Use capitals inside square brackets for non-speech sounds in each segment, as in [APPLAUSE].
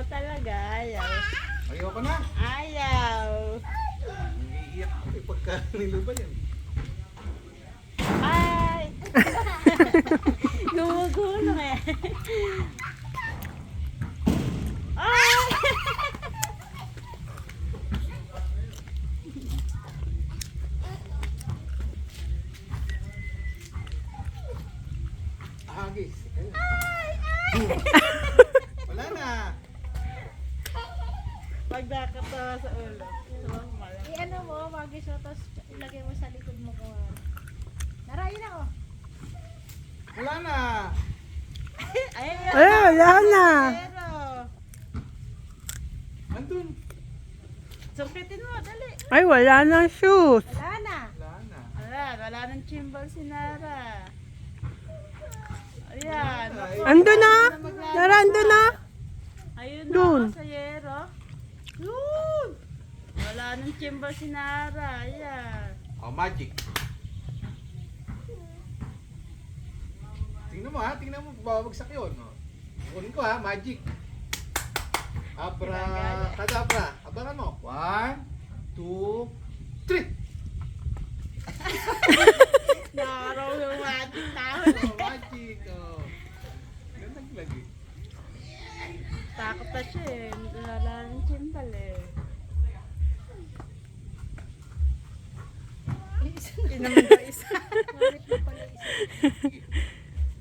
Ayaw talaga, ayaw. Ayoko na. Ayaw. Iiyak ako eh pagka [LAUGHS] niluba yan. Ay! [LAUGHS] Gumugulong eh. Ay! Ahagis. Wala [LAUGHS] na. Pag nakatawa sa ulo. Tuwang malam. I-ano mo, magis mo, tapos ilagay mo sa likod mo ko. Narayin ako. Wala na. Ayaw. [LAUGHS] Ay, wala na. Pero, Andun. sungkitin mo, dali. Ay, wala na shoes. Wala na. Wala na. Wala, wala nang chimbal si Nara. Ayan. Ando na. Nara, ando na. Ayun Dun. na, sa yero. Nang chimbal si Nara. Ayan. Oh, magic. Tingnan mo ha, tingnan mo, babagsak yun. Oh. Kunin ko ha, magic. Abra, kadabra. Abangan mo. One, two, three. [LAUGHS] Naraw yung ating tao. Oh, magic. Oh. Ganda lagi. Takot na siya eh. Wala nang chimbal eh. Yun naman daw isa. Ngamit mo pala isa.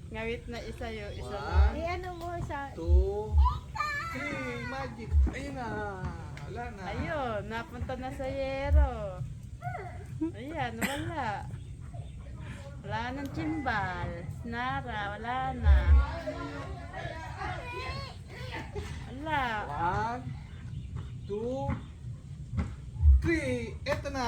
Ngawit na isa yung isa. One, I-ano mo sa... two, three. Magic. Ayun na. Wala na. Ayun, napunta na sa yero. Ayan, wala. Wala nang chimbal. Nara, wala na. Wala. One, two, three. Eto na.